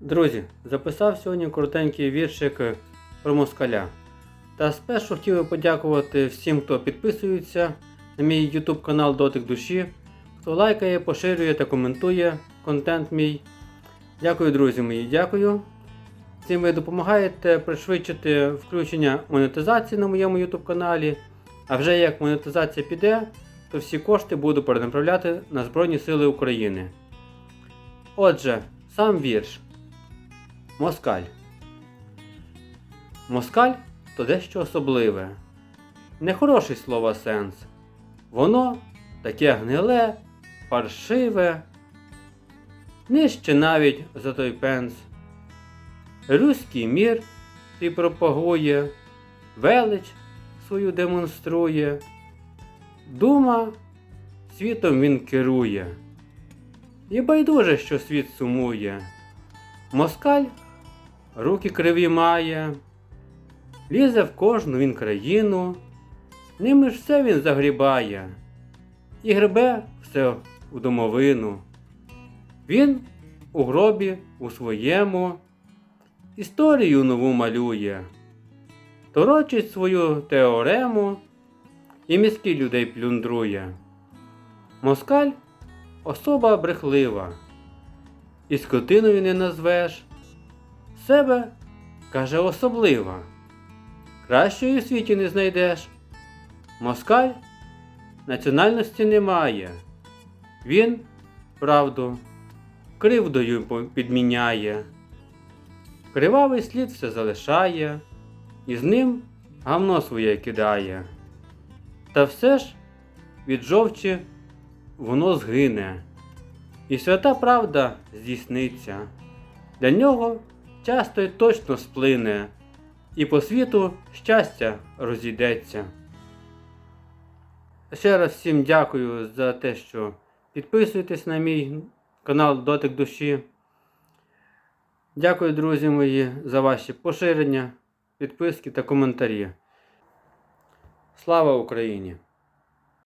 Друзі, записав сьогодні коротенький віршик про москаля. Та спершу хотів би подякувати всім, хто підписується на мій YouTube канал Дотик Душі, хто лайкає, поширює та коментує контент мій. Дякую, друзі мої, дякую. Цим ви допомагаєте пришвидшити включення монетизації на моєму YouTube каналі. А вже як монетизація піде, то всі кошти буду перенаправляти на Збройні Сили України. Отже, сам вірш. Москаль. Москаль то дещо особливе. Нехороший слова сенс. Воно таке гниле, паршиве, нижче навіть за той пенс. Руський мір ти пропагує, велич свою демонструє. Дума світом він керує. І байдуже, що світ сумує. Москаль руки криві має, лізе в кожну він країну, ними ж все він загрібає, і гребе все у домовину. Він у гробі у своєму історію нову малює, торочить свою теорему і мізки людей плюндрує. Москаль особа брехлива, і скотиною не назвеш. Себе, каже, особлива. Кращої у світі не знайдеш. Москаль національності немає. Він, правду, кривдою підміняє. Кривавий слід все залишає, і з ним гавно своє кидає. Та все ж від жовчі воно згине, і свята правда здійсниться. Для нього часто точно сплине, і по світу щастя розійдеться. Ще раз всім дякую за те, що підписуєтесь на мій канал Дотик Душі. Дякую, друзі мої, за ваші поширення, підписки та коментарі. Слава Україні!